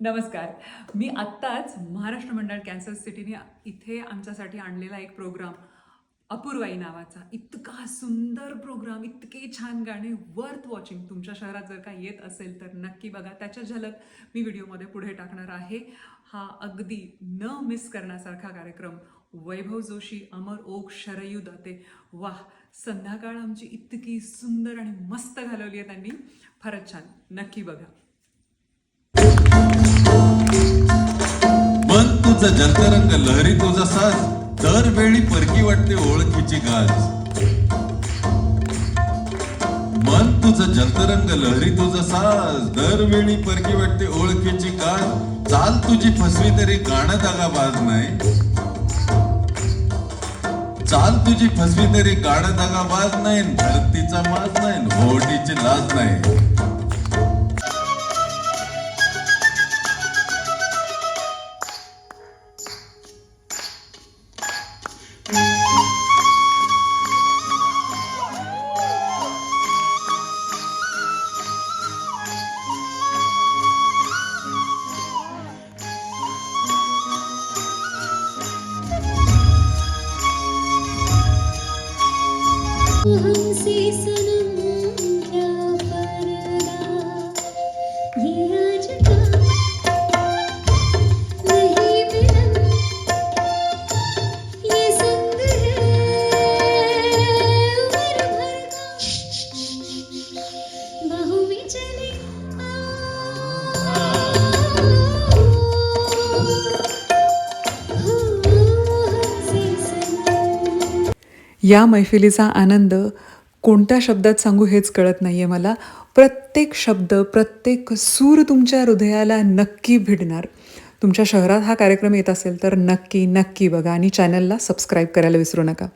नमस्कार. मी आत्ताच महाराष्ट्र मंडळ कॅन्सर सिटीने इथे आमच्यासाठी आणलेला एक प्रोग्राम अपूर्वाई नावाचा. इतका सुंदर प्रोग्राम इतके छान गाणे वर्थ वॉचिंग तुमच्या शहरात जर का येत असेल तर नक्की बघा. त्याच्या झलक मी व्हिडिओमध्ये पुढे टाकणार आहे. हा अगदी न मिस करण्यासारखा कार्यक्रम. वैभव जोशी अमर ओक शरयू दाते. वाह! संध्याकाळ आमची इतकी सुंदर आणि मस्त घालवली आहे त्यांनी. फारच छान. नक्की बघा. मन जंतरंग लहरी तुझा साज दरवेळी परकी वाटते ओळखीची गाज. मन तुझं जंतरंग लहरी तुझा साज दरवेळी परकी वाटते ओळखीची गाज. चाल तुझी फसवी तरी गाणं दागा बाज नाही. चाल तुझी फसवी तरी गाणं दागा बाज नाही धरतीचा माज नाही होडीची लाज नाही. हमसे सनम या मैफिलीचा आनंद कोणत्या शब्दात सांगू हेच कळत नाही आहे मला. प्रत्येक शब्द प्रत्येक सूर तुमच्या हृदयाला नक्की भिडणार. तुमच्या शहरात हा कार्यक्रम येत असेल तर नक्की नक्की बघा आणि चॅनलला सबस्क्राईब करायला विसरू नका.